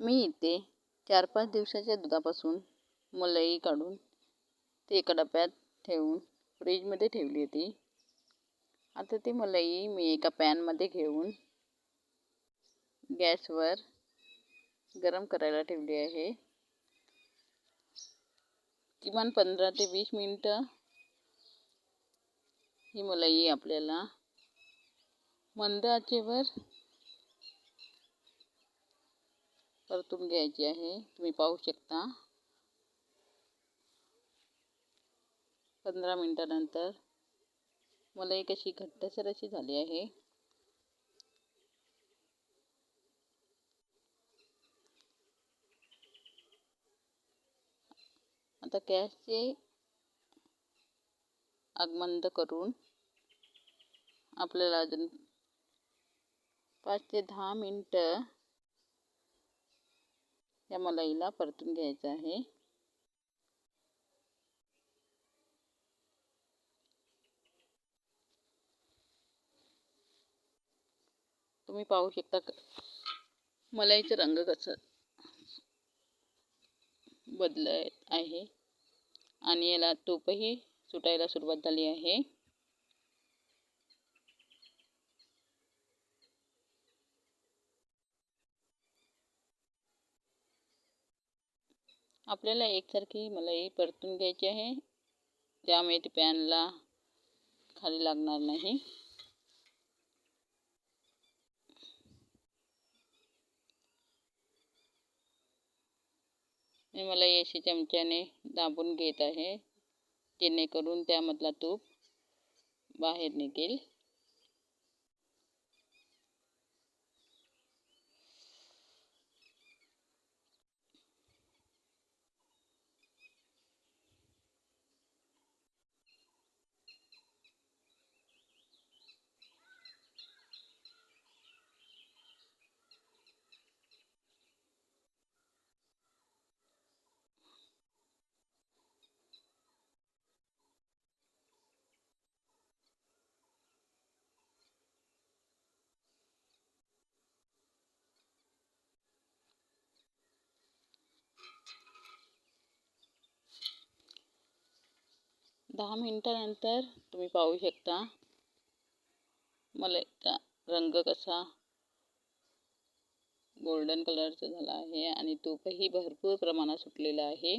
मी इथे चार पाच दिवसाच्या दुधापासून मलई काढून ते एका डब्यात ठेवून फ्रीजमध्ये ठेवली होती. आता ती मलई मी एका पॅनमध्ये घेऊन गॅसवर गरम करायला ठेवली आहे. किमान पंधरा ते वीस मिनटं ही मलई आपल्याला मंद आचेवर परतून घ्यायची आहे. तुम्ही पाहू शकता. पंधरा मिनटानंतर. मला एक अशी घट्टसर अशी झाली आहे. आता गॅसचे आगमंद करून आपल्याला अजून पाच ते दहा मिनटं या मलाईला परतून घ्यायचं आहे. तुम्ही पाहू शकता मलाईचा रंग कसं बदलत आहे आणि याला तूपही सुटायला सुरुवात झाली आहे. आपल्याला एकसारखी मलाई परतून घ्यायची आहे त्यामुळे ती पॅनला खाली लागणार नाही. मी मला अशी चमच्याने दाबून घेत आहे जेणेकरून त्यामधला तूप बाहेर निघेल. दहा मिनटानंतर तुम्ही पाहू शकता. मला रंग कसा गोल्डन कलरचा झाला आहे आणि तूपही भरपूर प्रमाणात सुटलेला आहे.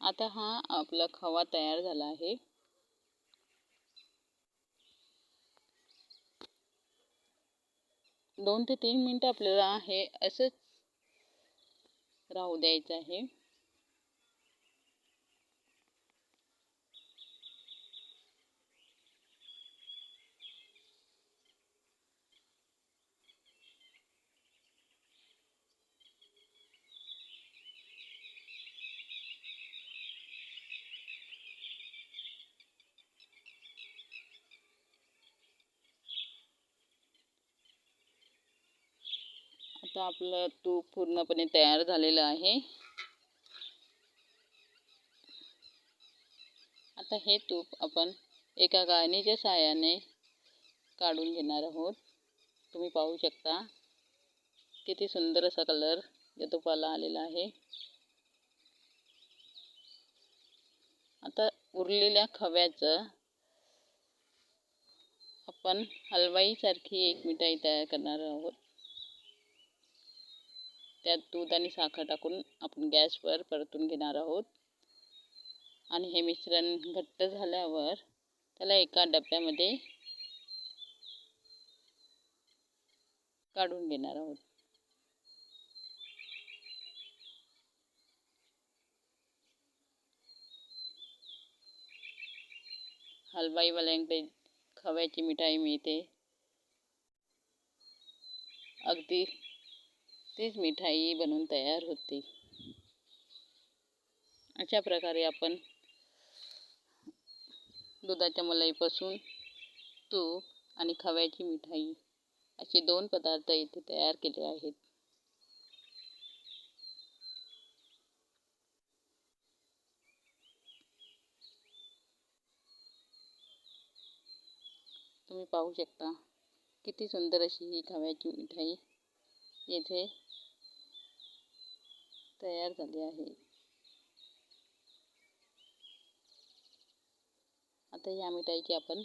आता हा आपला खवा तयार झाला आहे. दोन ते तीन मिनटं आपल्याला हे असंच राहू द्यायचं आहे. आता आपलं तूप पूर्णपणे तयार झालेलं आहे. आता हे तूप आपण एका गाळणीच्या साहाय्याने काढून घेणार आहोत. तुम्ही पाहू शकता किती सुंदर असा कलर या तुपाला आलेला आहे. आता उरलेल्या खव्याचं आपण हलवाईसारखी एक मिठाई तयार करणार आहोत. त्यात दूध आणि साखर टाकून आपण गॅसवर परतून घेणार आहोत. आणि हे मिश्रण घट्ट झाल्यावर त्याला एका डब्यामध्ये काढून घेणार आहोत. हलवाईवाल्यांकडे खव्याची मिठाई मिळते. अगदी तीच मिठाई बनवून तयार होते. अशा प्रकारे आपण दुधाच्या मलाईपासून तूप आणि खव्याची मिठाई असे दोन पदार्थ इथे तयार केले आहेत. तुम्ही पाहू शकता किती सुंदर अशी ही खव्याची मिठाई येथे तयार झाले आहे. आता या मिठाईची आपण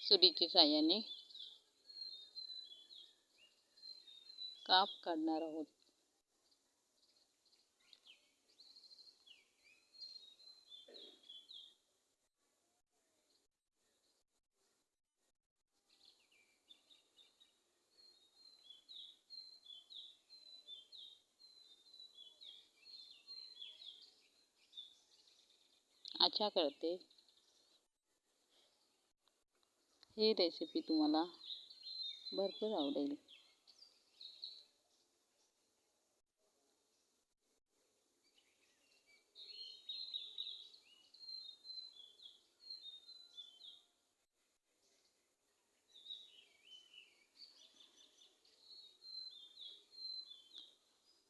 सुरीच्या साह्याने काप काढणार आहोत. आशा करते. ही रेसिपी तुम्हाला भरपूर आवडेल.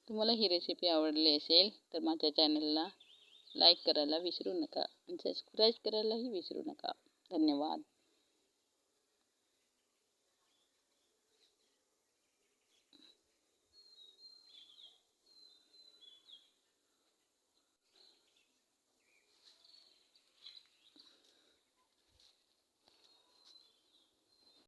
तुम्हाला ही रेसिपी आवडली असेल तर माझ्या चॅनलला लाईक करायला विसरू नका आणि सबस्क्राईब करायलाही विसरू नका. धन्यवाद.